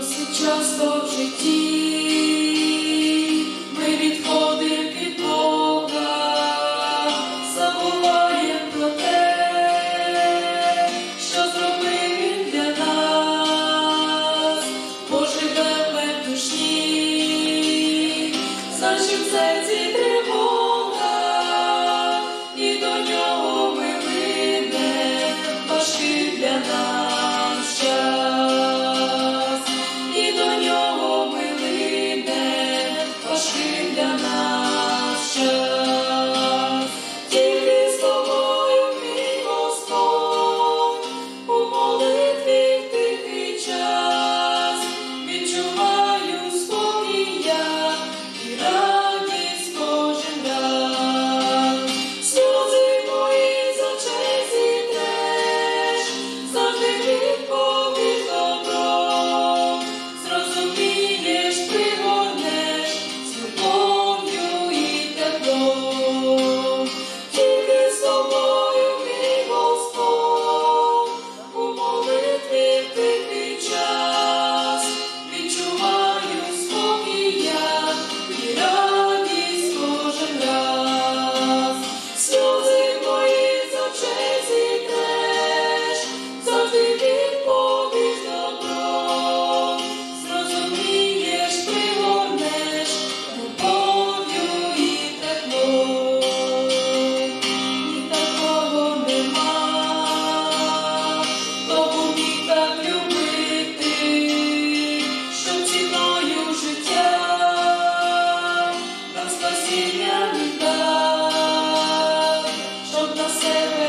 досить часто в житті ми відходимо Бога, забуваємо про те, що зробив для нас, поживемо в душі, зажим серці. say